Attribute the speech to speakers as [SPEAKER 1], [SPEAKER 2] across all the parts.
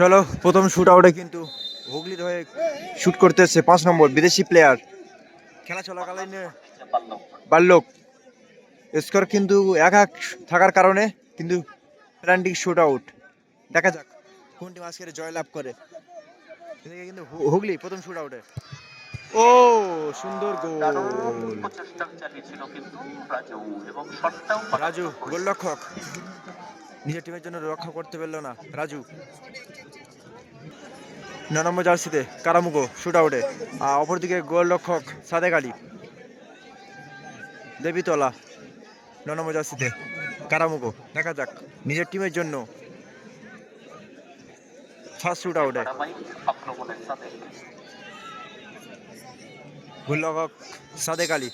[SPEAKER 1] চলো প্রথম শুট আউটে কিন্তু হুগলির হয়ে শুট করতে এসছে পাঁচ নম্বর বিদেশি প্লেয়ার খেলা চলাকালীন বাল্যক। স্কোর কিন্তু এক এক থাকার কারণে কিন্তু প্ল্যান্টিক শুট আউট দেখা যাক কোন টিম আজকে জয়লাভ করে। এদিকে কিন্তু হুগলি প্রথম শুট আউটে ও সুন্দর গোল
[SPEAKER 2] রাজু
[SPEAKER 1] গোলরক্ষক। নিজের টিমের জন্য রক্ষা করতে পারল না। রাজু। নম্বর জার্সিতে কারামুগো শুট আউটে আর অপরদিকে গোলরক্ষক সাদেক আলী। দেবীতলা। নম্বর জার্সিতে কারামুগো। দেখা যাক নিজের টিমের জন্য ফার্স্ট শুট আউটে গোলরক্ষক সাদেক আলী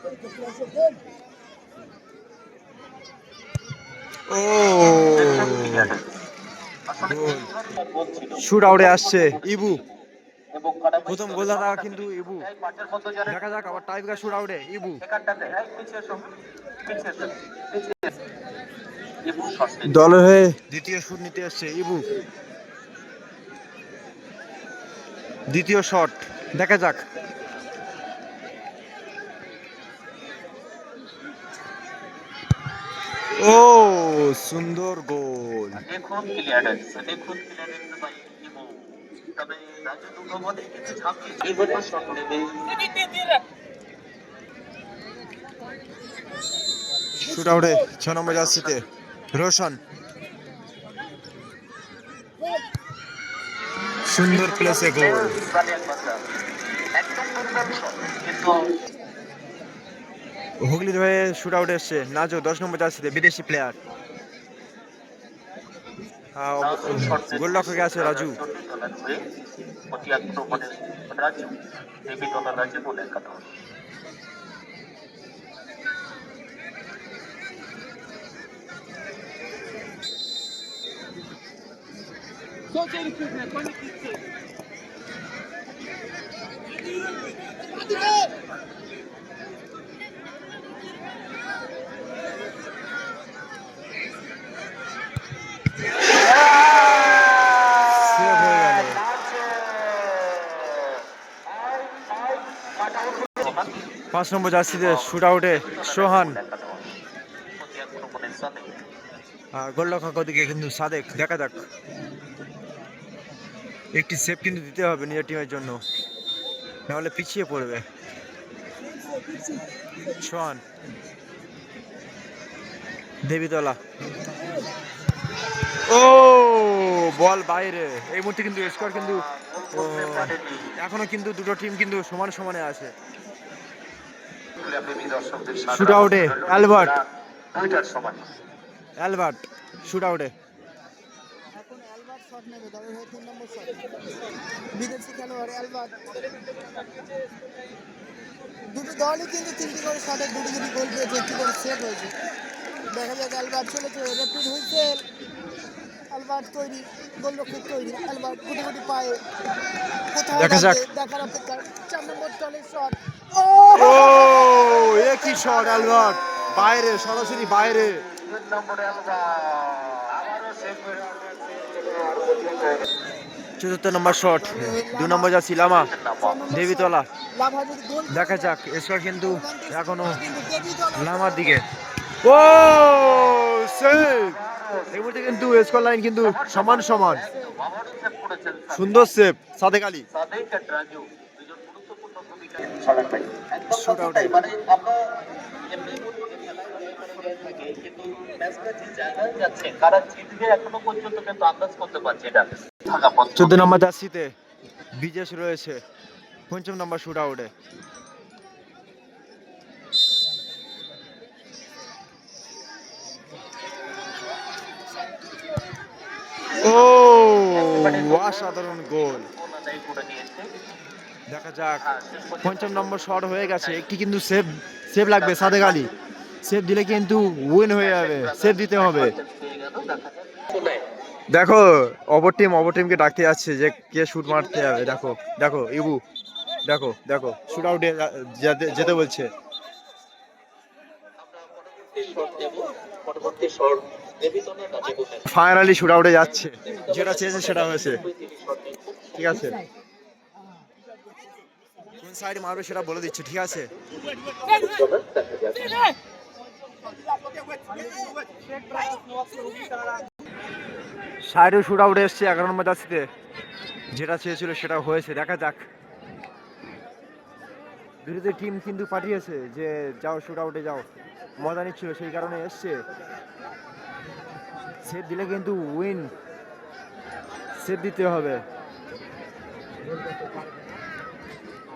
[SPEAKER 1] ও
[SPEAKER 2] আসলে
[SPEAKER 1] গোল।
[SPEAKER 2] গোল ছিল
[SPEAKER 1] শুট আউটে আসছে ইবু। প্রথম কিন্তু ইবু। দেখা যাক, আবার টাইব্রেকার শুট আউটে ইবু। দলের হয়ে দ্বিতীয় শুট নিতে আসছে ইবু। দ্বিতীয় শট দেখা যাক। ও সুন্দর গোল।
[SPEAKER 2] তবে রাজু দুটো কিন্তু ঝাঁপিয়ে শট নেবে।
[SPEAKER 1] শুট আউটে ছ নম্বর জার্সিতে রোশন। সুন্দর প্লেসে গোল।
[SPEAKER 2] একদম কিন্তু
[SPEAKER 1] হুগলির হয়ে শুট আউট এসছে। নাজো দশ নম্বর জার্সিতে, বিদেশি প্লেয়ার গোলরক্ষকে আছে রাজু।
[SPEAKER 2] দলের হয়ে অতি আক্রমণের রাজু দেবী দলের রাজু বলে কথা
[SPEAKER 1] সেভ হয়ে গেল পাঁচ নম্বর জার্সিতে শুট আউটে সোহান গোলরক্ষক ওদিকে কিন্তু সাদেক, দেখা যাক। একটি সেভ কিন্তু দিতে হবে নিজের টিমের জন্য। নাহলে পিছিয়ে পড়বে। সোহান। দেবীতলা। ও, বল বাইরে। এই মুহূর্তে কিন্তু স্কোর কিন্তু এখনও কিন্তু দুটো টিম কিন্তু সমান সমানে আছে। Out এ, অ্যালবার্ট।
[SPEAKER 2] দুইটার সমান।
[SPEAKER 1] অ্যালবার্ট শুট আউটে
[SPEAKER 3] এখন অ্যালবার্ট নেবে তিন নম্বর শট বিদেশি খেলোয়াড় অ্যালবার্ট দুটো দলই কিন্তু তিনটি করে শটে দুটি দুটি গোল পেয়েছে একটি করে সেভ হয়েছে। দেখা যাক অ্যালবার্ট চলেছে রেপিড হুইসেল অ্যালবার্ট তৈরি গোলরক্ষক তৈরি। অ্যালবার্ট গুটি গুটি পায়ে
[SPEAKER 1] দেখা যাক।
[SPEAKER 3] দেখার অপেক্ষা চার নম্বর দলের শট
[SPEAKER 1] শট অ্যালবার্ট বাইরে, সরাসরি বাইরে। চতুর্থ নম্বর শট, দু নম্বর যাচ্ছি, লামা, দেবীতলা। দেখা যাক স্কোর কিন্তু
[SPEAKER 3] এখনও
[SPEAKER 1] লামার দিকে। ও এই মুহূর্তে কিন্তু স্কোর লাইন কিন্তু সমান সমান। সুন্দর সেভ সাদেক আলী।
[SPEAKER 2] মানে আমরা এমনি বলব যে খেলায় অনেক করে থাকে কিন্তু ম্যাচটা যে জায়গায় যাচ্ছে কারা জিতবে এখনও পর্যন্ত কিন্তু আন্দাজ করতে পারছে এটা
[SPEAKER 1] চোদ্দ নম্বর জার্সিতে বিজেশ রয়েছে। পঞ্চম নম্বর শুট আউটে ও অসাধারণ গোল। দেখা যাক। পঞ্চম নম্বর শট হয়ে গেছে। একটি কিন্তু সেভ সেভ লাগবে সাদেক আলী। সেভ দিলে কিন্তু উইন হয়ে যাবে। সেভ দিতে হবে।
[SPEAKER 2] দেখা,
[SPEAKER 1] অপর টিম অপর টিমকে ডাকতে যাচ্ছে যে কে শুট মারতে যাবে। দেখো দেখো, ইবু। দেখো দেখো শুট আউটে যেতে বলছে। ফাইনালি শুট আউটে যাচ্ছে। যেটা চেয়েছে সেটা হয়েছে। ঠিক আছে? কোন সাইড মারবে সেটা বলে দিচ্ছে, ঠিক আছে? সাইডে শুট আউটে এসছে, এগারো নম্বর জার্সিতে। যেটা চেয়েছিল সেটা হয়েছে, দেখা যাক। বিরোধী টিম কিন্তু পাঠিয়েছে যে, যাও শুট আউটে যাও। মজা নিচ্ছিল, সেই কারণে এসছে। সেভ দিলে কিন্তু উইন সেভ দিতে হবে।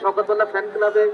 [SPEAKER 2] শকতলা ফ্যান ক্লাবে